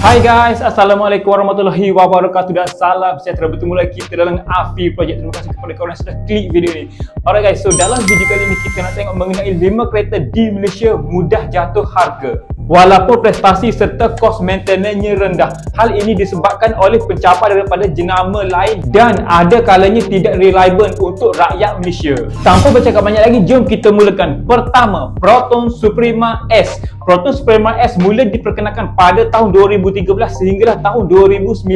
Hai guys, Assalamualaikum warahmatullahi wabarakatuh dan salam sejahtera bertemu lagi kita dalam Afi Project. Terima kasih kepada korang yang sudah klik video ni. Alright guys, so dalam video kali ni kita nak tengok mengenai 5 kereta di Malaysia mudah jatuh harga. Walaupun prestasi serta kos maintenance-nya rendah. Hal ini disebabkan oleh pencapaian daripada jenama lain dan ada kalanya tidak reliable untuk rakyat Malaysia. Tanpa bercakap banyak lagi, jom kita mulakan. Pertama, Proton Suprema S. Proton Suprema S mula diperkenalkan pada tahun 2013 sehinggalah tahun 2019.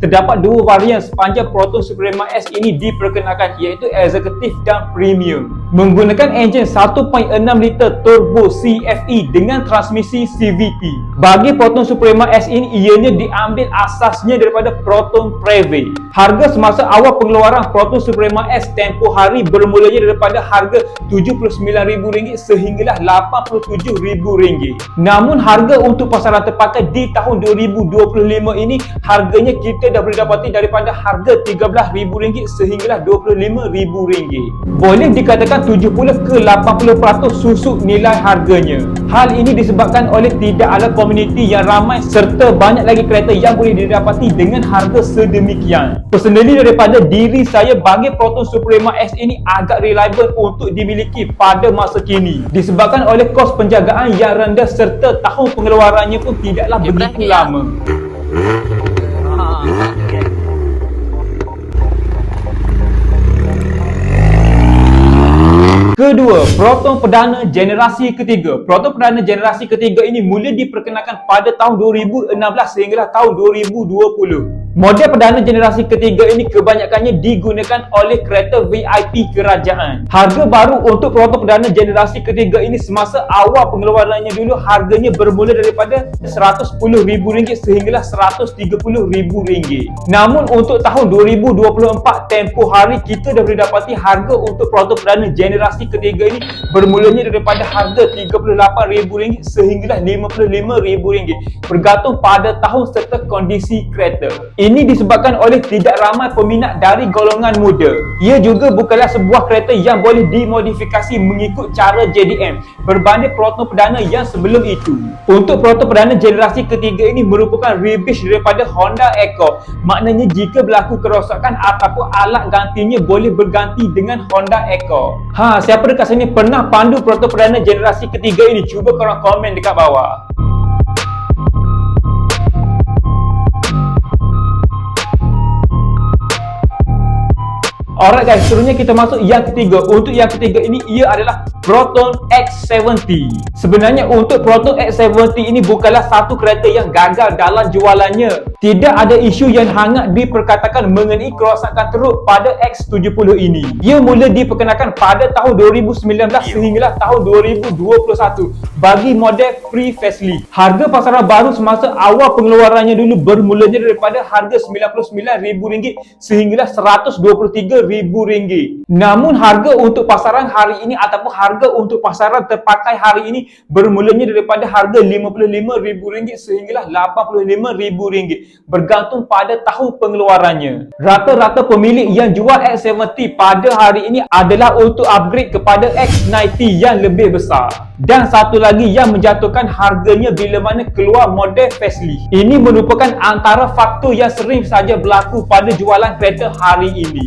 Terdapat dua varian sepanjang Proton Suprema S ini diperkenalkan iaitu Executive dan Premium. Menggunakan enjin 1.6 liter turbo CFE dengan transmisi CVT. Bagi Proton Suprema S ini ianya diambil asasnya daripada Proton Preve. Harga semasa awal pengeluaran Proton Suprema S tempoh hari bermulanya daripada harga RM79,000 sehinggalah RM87,000. Namun harga untuk pasaran terpakai di tahun 2025 ini harganya kita dah boleh dapati daripada harga RM13,000 sehinggalah RM25,000. Boleh dikatakan 70 ke 80% susuk nilai harganya. Hal ini disebabkan oleh tidak ada komuniti yang ramai serta banyak lagi kereta yang boleh didapati dengan harga sedemikian. Personally daripada diri saya bagi Proton Suprema S ini agak reliable untuk dimiliki pada masa kini disebabkan oleh kos penjagaan yang rendah serta tahun pengeluarannya pun tidaklah Dia begitu berani, lama. Kedua, Proton Perdana Generasi Ketiga. Proton Perdana Generasi Ketiga ini mula diperkenalkan pada tahun 2016 sehinggalah tahun 2020. Model perdana generasi ketiga ini kebanyakannya digunakan oleh kereta VIP kerajaan. Harga baru untuk Proton Perdana Generasi Ketiga ini semasa awal pengeluarannya dulu harganya bermula daripada RM110,000 sehinggalah RM130,000. Namun untuk tahun 2024 tempoh hari kita dah boleh dapati harga untuk Proton Perdana Generasi Ketiga ini bermulanya daripada harga RM38,000 sehinggalah RM55,000 bergantung pada tahun serta kondisi kereta. Ini disebabkan oleh tidak ramai peminat dari golongan muda. Ia juga bukanlah sebuah kereta yang boleh dimodifikasi mengikut cara JDM berbanding Proton Perdana yang sebelum itu. Untuk Proton Perdana generasi ketiga ini merupakan rebish daripada Honda Accord. Maknanya jika berlaku kerosakan ataupun alat gantinya boleh berganti dengan Honda Accord. Ha, siapa dekat sini pernah pandu Proton Perdana generasi ketiga ini? Cuba korang komen dekat bawah. Alright guys, seterusnya kita masuk yang ketiga. Untuk yang ketiga ini ia adalah Proton X70. Sebenarnya untuk Proton X70 ini bukanlah satu kereta yang gagal dalam jualannya. Tidak ada isu yang hangat diperkatakan mengenai kerosakan teruk pada X70 ini. Ia mula diperkenalkan pada tahun 2019 sehinggalah tahun 2021 bagi model free facelift. Harga pasaran baru semasa awal pengeluarannya dulu bermulanya daripada harga RM99,000 sehinggalah RM123,000. Namun harga untuk pasaran hari ini ataupun harga untuk pasaran terpakai hari ini bermulanya daripada harga RM55,000 sehinggalah RM85,000 bergantung pada tahun pengeluarannya. Rata-rata pemilik yang jual X70 pada hari ini adalah untuk upgrade kepada X90 yang lebih besar. Dan satu lagi yang menjatuhkan harganya bila mana keluar model facelift. Ini merupakan antara faktor yang sering saja berlaku pada jualan kereta hari ini.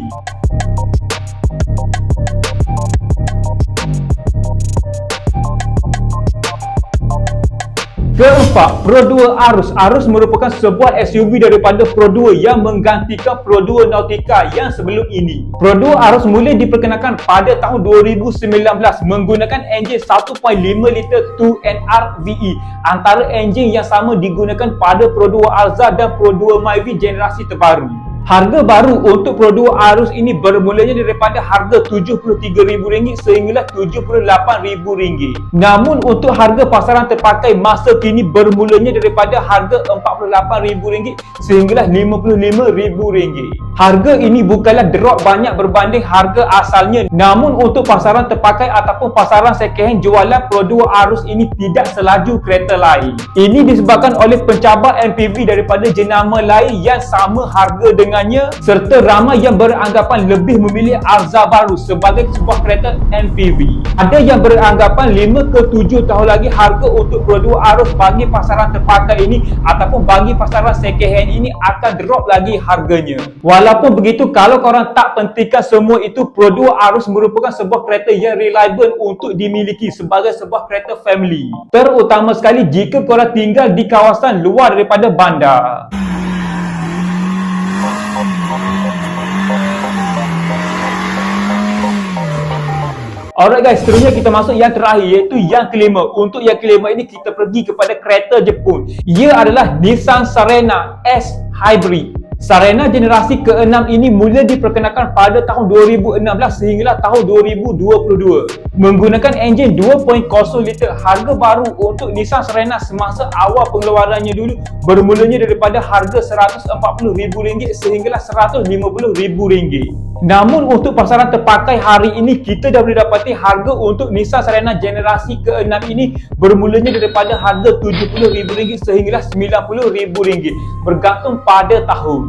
Keempat, Pro 2 Arus. Arus merupakan sebuah SUV daripada Pro 2 yang menggantikan Pro 2 Nautica yang sebelum ini. Pro 2 Arus mula diperkenalkan pada tahun 2019 menggunakan enjin 1.5 liter 2NR VE antara enjin yang sama digunakan pada Pro 2 Alza dan Pro 2 Myvi generasi terbaru. Harga baru untuk Pro 2 Arus ini bermulanya daripada harga RM73,000 sehinggalah RM78,000. Namun untuk harga pasaran terpakai masa kini bermulanya daripada harga RM48,000 sehinggalah RM55,000. Harga ini bukanlah drop banyak berbanding harga asalnya. Namun untuk pasaran terpakai ataupun pasaran second jualan Pro 2 Arus ini tidak selaju kereta lain. Ini disebabkan oleh pencabar MPV daripada jenama lain yang sama harga dengan dengannya serta ramai yang beranggapan lebih memilih Arza baru sebagai sebuah kereta MPV. Ada yang beranggapan 5 ke 7 tahun lagi harga untuk produk arus bagi pasaran terpakai ini ataupun bagi pasaran second hand ini akan drop lagi harganya. Walaupun begitu kalau korang tak pentingkan semua itu produk arus merupakan sebuah kereta yang reliable untuk dimiliki sebagai sebuah kereta family. Terutama sekali jika korang tinggal di kawasan luar daripada bandar. Alright guys, seterusnya kita masuk yang terakhir iaitu yang kelima. Untuk yang kelima ini kita pergi kepada kereta Jepun. Ia adalah Nissan Serena S Hybrid. Sarena generasi ke-6 ini mula diperkenalkan pada tahun 2016 sehinggalah tahun 2022. Menggunakan enjin 2.0 liter, harga baru untuk Nissan Serena semasa awal pengeluarannya dulu bermulanya daripada harga RM140,000 sehinggalah RM150,000. Namun untuk pasaran terpakai hari ini kita dah boleh dapati harga untuk Nissan Serena generasi ke-6 ini bermulanya daripada harga RM70,000 sehinggalah RM90,000 bergantung pada tahun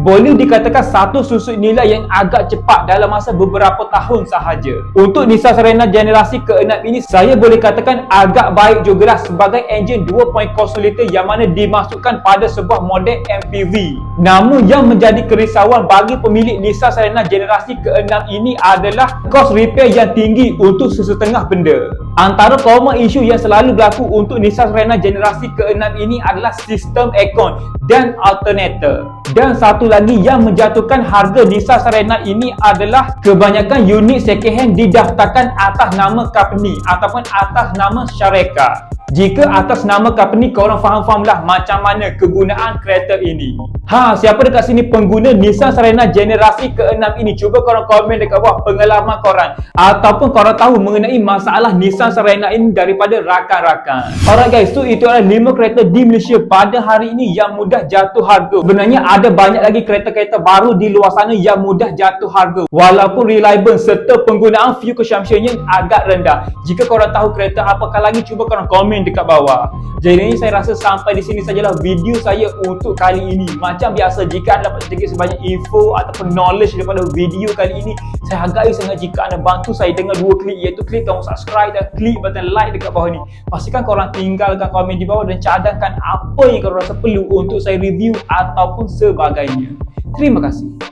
boleh dikatakan satu susut nilai yang agak cepat dalam masa beberapa tahun sahaja. Untuk Nissan Serena generasi ke-6 ini, saya boleh katakan agak baik juga lah sebagai enjin 2.0 liter yang mana dimasukkan pada sebuah model MPV. Namun yang menjadi kerisauan bagi pemilik Nissan Serena generasi ke-6 ini adalah kos repair yang tinggi untuk sesetengah benda. Antara common isu yang selalu berlaku untuk Nissan Serena generasi ke-6 ini adalah sistem aircon dan alternator. Dan satu lagi yang menjatuhkan harga Nissan Serena ini adalah kebanyakan unit second hand didaftarkan atas nama company ataupun atas nama syarikat. Jika atas nama company korang faham-faham lah macam mana kegunaan kereta ini. Ha, siapa dekat sini pengguna Nissan Serena generasi ke-6 ini? Cuba korang komen dekat bawah pengalaman korang. Ataupun korang tahu mengenai masalah Nissan Serena ini daripada rakan-rakan. Alright guys, so itu adalah 5 kereta di Malaysia pada hari ini yang mudah jatuh harga. Sebenarnya ada banyak lagi kereta-kereta baru di luar sana yang mudah jatuh harga. Walaupun reliable serta penggunaan fuel consumption agak rendah. Jika korang tahu kereta apakah lagi, cuba korang komen dekat bawah. Jadi saya rasa sampai di sini sajalah video saya untuk kali ini. Macam biasa jika anda dapat sedikit sebanyak info ataupun knowledge daripada video kali ini, saya hargai sangat jika anda bantu saya dengan dua klik iaitu klik tombol subscribe dan klik button like dekat bawah ni. Pastikan korang tinggalkan komen di bawah dan cadangkan apa yang korang rasa perlu untuk saya review ataupun sebagainya. Terima kasih.